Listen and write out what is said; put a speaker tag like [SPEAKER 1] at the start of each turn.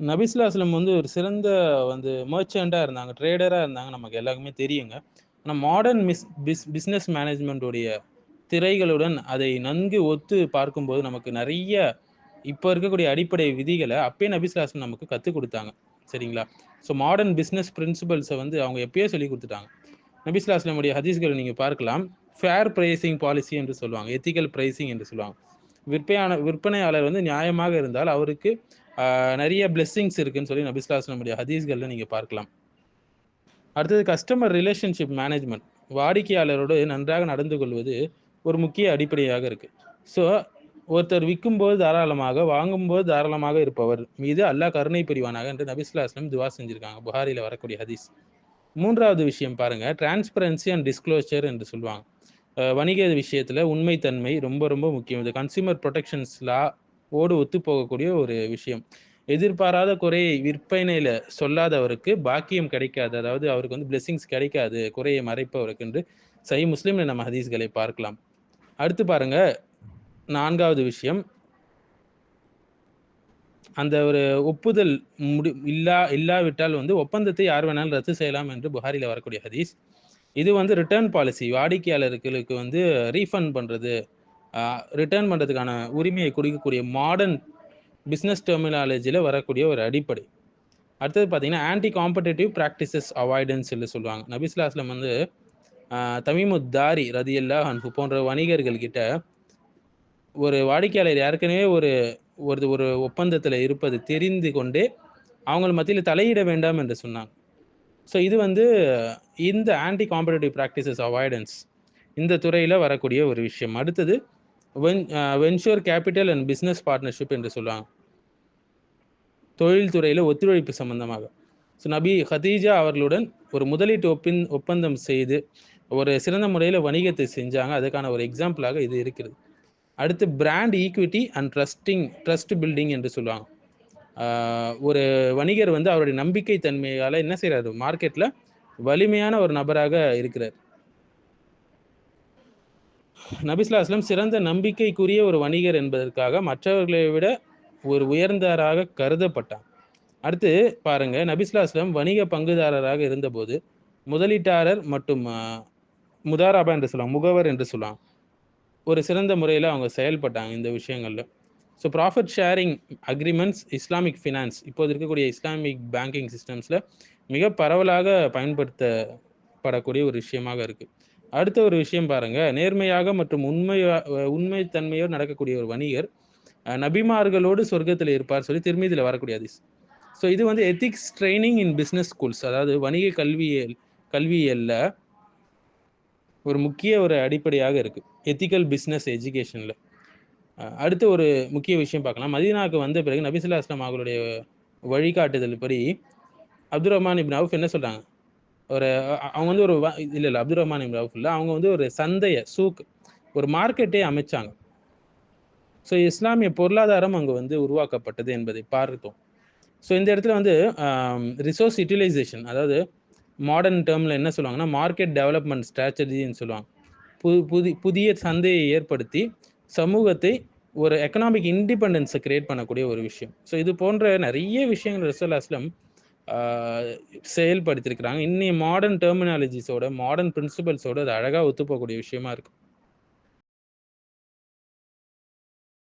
[SPEAKER 1] நபிஸ்லாஸ்லம் வந்து ஒரு சிறந்த வந்து மர்ச்சண்டாக இருந்தாங்க ட்ரேடராக இருந்தாங்க நமக்கு எல்லாருக்குமே தெரியுங்க. ஆனால் மாடர்ன் மிஸ் பிஸ் பிஸ்னஸ் மேனேஜ்மெண்ட்டுடைய திரைகளுடன் அதை நன்கு ஒத்து பார்க்கும்போது நமக்கு நிறைய இப்போ இருக்கக்கூடிய அடிப்படை விதிகளை அப்பயே நபிஸ்லாஸ்லம் நமக்கு கற்றுக் கொடுத்தாங்க. சரிங்களா? ஸோ மாடர்ன் பிஸ்னஸ் பிரின்சிபல்ஸை வந்து அவங்க எப்பயோ சொல்லி கொடுத்துட்டாங்க. நபிஸ்லாஸ்லமுடைய ஹதீஸ்களை நீங்கள் பார்க்கலாம். ஃபேர் ப்ரைஸிங் பாலிசி என்று சொல்லுவாங்க எத்திக்கல் ப்ரைஸிங் என்று சொல்லுவாங்க. விற்பனையான விற்பனையாளர் வந்து நியாயமாக இருந்தால் அவருக்கு நிறைய பிளெஸ்ஸிங்ஸ் இருக்குன்னு சொல்லி நபிஸ்லாசனுடைய ஹதீஸ்களில் நீங்கள் பார்க்கலாம். அடுத்தது கஸ்டமர் ரிலேஷன்ஷிப் மேனேஜ்மெண்ட் வாடிக்கையாளரோடு நன்றாக நடந்து கொள்வது ஒரு முக்கிய அடிப்படையாக இருக்குது ஸோ ஒருத்தர் விற்கும்போது தாராளமாக வாங்கும்போது தாராளமாக இருப்பவர் மீது அல்லாஹ் கருணை புரிவானாக என்று நபிஸ்லாஸ்லம் துவா செஞ்சிருக்காங்க. புகாரியில் வரக்கூடிய ஹதீஸ். மூன்றாவது விஷயம் பாருங்கள் டிரான்ஸ்பரன்சி அண்ட் டிஸ்க்ளோஷர் என்று சொல்லுவாங்க. வணிக விஷயத்தில் உண்மைத்தன்மை ரொம்ப ரொம்ப முக்கியம். இது கன்சியூமர் ப்ரொடெக்ஷன்ஸ் லா ஓடு ஒத்து போகக்கூடிய ஒரு விஷயம். எதிர்பாராத குறையை விற்பனையில சொல்லாதவருக்கு பாக்கியம் கிடைக்காது. அதாவது அவருக்கு வந்து பிளெஸிங்ஸ் கிடைக்காது. குறையை மறைப்பவருக்கு என்று சை முஸ்லீம்ல நம்ம ஹதீஸ்களை பார்க்கலாம். அடுத்து பாருங்க. நான்காவது விஷயம். அந்த ஒரு ஒப்புதல் முடி இல்லா இல்லாவிட்டால் வந்து ஒப்பந்தத்தை யார் வேணாலும் ரத்து செய்யலாம் என்று புகாரில வரக்கூடிய ஹதீஸ். இது வந்து ரிட்டர்ன் பாலிசி வாடிக்கையாளர்களுக்கு வந்து ரீஃபண்ட் பண்ணுறது ரிட்டர்ன் பண்ணுறதுக்கான உரிமையை கொடுக்கக்கூடிய மாடர்ன் பிஸ்னஸ் டெர்மினாலஜியில் வரக்கூடிய ஒரு அடிப்படை. அடுத்தது பார்த்தீங்கன்னா ஆன்டி காம்படேட்டிவ் ப்ராக்டிசஸ் அவாய்டன்ஸ் சொல்லி சொல்லுவாங்க நபிஸ்லாஸ்லம் வந்து தமிமுத்தாரி ரதியல்லா அன்பு போன்ற வணிகர்கள் கிட்ட ஒரு வாடிக்கையாளர் ஏற்கனவே ஒரு ஒரு ஒரு ஒப்பந்தத்தில் இருப்பது தெரிந்து கொண்டே அவங்கள மத்தியில் தலையிட வேண்டாம் என்று சொன்னாங்க. ஸோ இது வந்து இந்த ஆன்டி காம்படேட்டிவ் ப்ராக்டிசஸ் அவாய்டன்ஸ் இந்த துறையில் வரக்கூடிய ஒரு விஷயம். அடுத்தது when venture capital and business partnership என்று சொல்லுவாங்க. தொழில்துறையில் ஒத்துழைப்பு சம்பந்தமாக. ஸோ நபி ஹதீஜா அவர்களுடன் ஒரு முதலீட்டு ஒப்பின் ஒப்பந்தம் செய்து ஒரு சிறந்த முறையில் வணிகத்தை செஞ்சாங்க. அதுக்கான ஒரு எக்ஸாம்பிளாக இது இருக்கிறது. அடுத்து brand equity and trusting trust building என்று சொல்லுவாங்க. ஒரு வணிகர் வந்து அவருடைய நம்பிக்கை தன்மையால் என்ன செய்கிறாரு மார்க்கெட்டில் வலிமையான ஒரு நபராக இருக்கிறார். நபிஸ்லா அஸ்லம் சிறந்த நம்பிக்கைக்குரிய ஒரு வணிகர் என்பதற்காக மற்றவர்களை விட ஒரு உயர்ந்தாராக கருதப்பட்டான். அடுத்து பாருங்க நபிஸ்லாஸ்லம் வணிக பங்குதாரராக இருந்தபோது முதலீட்டாளர் மற்றும் முதாராபா என்று சொல்லலாம் முகவர் என்று சொல்லலாம் ஒரு சிறந்த முறையில் அவங்க செயல்பட்டாங்க இந்த விஷயங்கள்ல. So profit sharing agreements Islamic finance இப்போது இருக்கக்கூடிய இஸ்லாமிக் பேங்கிங் சிஸ்டம்ஸில் மிக பரவலாக பயன்படுத்தப்படக்கூடிய ஒரு விஷயமாக இருக்குது அடுத்த ஒரு விஷயம் பாருங்க. நேர்மையாக மற்றும் உண்மை தன்மையோடு நடக்கக்கூடிய ஒரு வணிகர் நபிமார்களோடு சொர்க்கத்தில் இருப்பார் சொல்லி திருமீதியில் வரக்கூடிய ஹதீஸ். ஸோ இது வந்து ethics training in business schools அதாவது வணிக கல்வியல் கல்வியல்ல ஒரு முக்கிய ஒரு அடிப்படையாக இருக்கு. எத்திக்கல் பிஸ்னஸ் எஜுகேஷனில் அடுத்த ஒரு முக்கிய விஷயம் பார்க்கலாம். மதீனாவுக்கு வந்த பிறகு நபிசுல்லா அஸ்லாம் அவர்களுடைய வழிகாட்டுதல் படி அப்துல் ரஹ்மான் இப்னு என்ன சொல்றாங்க? ஒரு அவங்க வந்து ஒரு வ- இல்லை அப்துல் ரஹ்மான் இப்னு ஃபுல்லாக அவங்க வந்து ஒரு சந்தையை சூக் ஒரு மார்க்கெட்டே அமைச்சாங்க. ஸோ இஸ்லாமிய பொருளாதாரம் அங்கே வந்து உருவாக்கப்பட்டது என்பதை பார்த்தோம் ஸோ இந்த இடத்துல வந்து ரிசோர்ஸ் யூட்டிலைசேஷன் அதாவது மாடர்ன் டேர்மில் என்ன சொல்லுவாங்கன்னா மார்க்கெட் டெவலப்மெண்ட் ஸ்ட்ராட்டஜின்னு சொல்லுவாங்க. புது புதி புதிய சந்தையை ஏற்படுத்தி சமூகத்தை ஒரு எக்கனாமிக் இண்டிபெண்டன்ஸை கிரியேட் பண்ணக்கூடிய ஒரு விஷயம். ஸோ இது போன்ற நிறைய விஷயங்கள் ரசூல் அஸ்லம் செயல்படுத்தியிருக்கிறாங்க. இன்னைய மாடர்ன் டெர்மினாலஜிஸோட மாடர்ன் பிரின்சிபல்ஸோட அது அழகாக ஒத்துப்போகக்கூடிய விஷயமா இருக்கும்